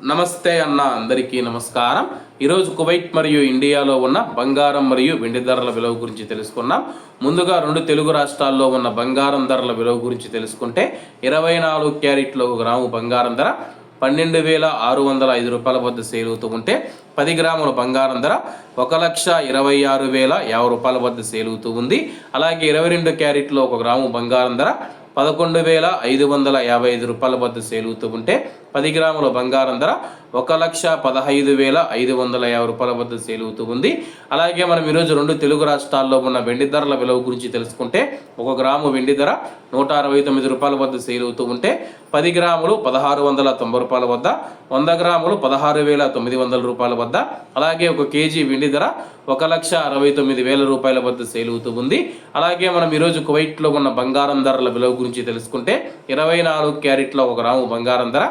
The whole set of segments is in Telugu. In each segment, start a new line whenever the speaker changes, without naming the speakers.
నమస్తే అన్న అందరికీ నమస్కారం. ఈరోజు కువైట్ మరియు ఇండియాలో ఉన్న బంగారం మరియు వెండి ధరల విలువ గురించి తెలుసుకున్నాం ముందుగా రెండు తెలుగు రాష్ట్రాల్లో ఉన్న బంగారం ధరల విలువ గురించి తెలుసుకుంటే ఇరవై నాలుగు క్యారెట్లో ఒక గ్రాము బంగారం ధర పన్నెండు వేల ఆరు వందల ఐదు రూపాయల వద్ద సేల్ అవుతూ ఉంటే పది గ్రాముల బంగారం ధర ఒక లక్ష ఇరవై ఆరు వేల యాభై రూపాయల వద్ద సేల్ అవుతూ ఉంది. అలాగే ఇరవై రెండు క్యారెట్లో ఒక గ్రాము బంగారం ధర పదకొండు వేల ఐదు వందల యాభై ఐదు రూపాయల వద్ద సేలుతూ అవుతూ ఉంటే పది గ్రాముల బంగారం ధర ఒక లక్ష పదహైదు వేల ఐదు వందల యాభై రూపాయల వద్ద సేలుతూ అవుతూ ఉంది. అలాగే మనం ఈరోజు రెండు తెలుగు రాష్ట్రాల్లో ఉన్న వెండి ధరల విలువ గురించి తెలుసుకుంటే ఒక గ్రాము వెండి ధర నూట అరవై తొమ్మిది రూపాయల వద్ద సేల్ అవుతూ ఉంటే పది గ్రాములు పదహారు వందల తొంభై రూపాయల వద్ద వంద గ్రాములు పదహారు వేల తొమ్మిది వందల రూపాయల వద్ద అలాగే ఒక కేజీ వెండి ధర ఒక లక్ష అరవై తొమ్మిది వేల రూపాయల వద్ద సేల్ అవుతూ ఉంది. అలాగే మనం ఈరోజు కువైట్లో ఉన్న బంగారం ధరల విలువ గురించి తెలుసుకుంటే ఇరవై నాలుగు క్యారెట్ల ఒక గ్రాము బంగారం ధర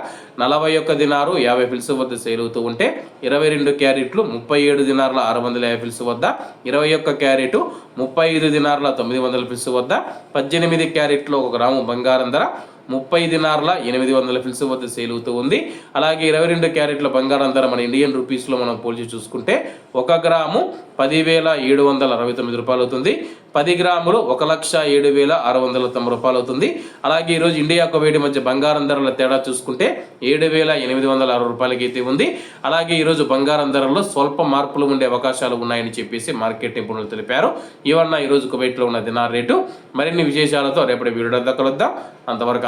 నలభై ఒక్క దినారు యాభై ఫిల్స్ వద్ద సేల్ అవుతూ ఉంటే ఇరవై రెండు క్యారెట్లు ముప్పై ఏడు దినార్ల ఆరు వందల యాభై ఫిల్స్ వద్ద ఇరవై ఒక్క క్యారెట్ ముప్పై ఐదు దినార్ల తొమ్మిది వందల ఫిల్స్ వద్ద పద్దెనిమిది క్యారెట్లు ఒక గ్రాము బంగారం ధర ముప్పై దినార్ల ఎనిమిది వందల ఫిల్స్ వద్ద సేల్ అవుతూ ఉంది. అలాగే ఇరవై రెండు క్యారెట్ల బంగారం ధర మన ఇండియన్ రూపీస్లో మనం పోల్చి చూసుకుంటే ఒక గ్రాము పదివేల ఏడు వందల అరవై తొమ్మిది రూపాయలు అవుతుంది. పది గ్రాములు ఒక లక్ష ఏడు వేల ఆరు వందల తొంభై రూపాయలు అవుతుంది. అలాగే ఈరోజు ఇండియా కువైట్ మధ్య బంగారం ధరల తేడా చూసుకుంటే ఏడు వేల ఎనిమిది వందల అరవై రూపాయలకి అయితే ఉంది. అలాగే ఈరోజు బంగారం ధరల్లో స్వల్ప మార్పులు ఉండే అవకాశాలు ఉన్నాయని చెప్పేసి మార్కెట్ నిపుణులు తెలిపారు. ఇవన్న ఈరోజు కువైట్లో ఉన్న దినార్ రేటు. మరిన్ని విశేషాలతో రేపటి వీడియో కలుద్దాం. అంతవరకు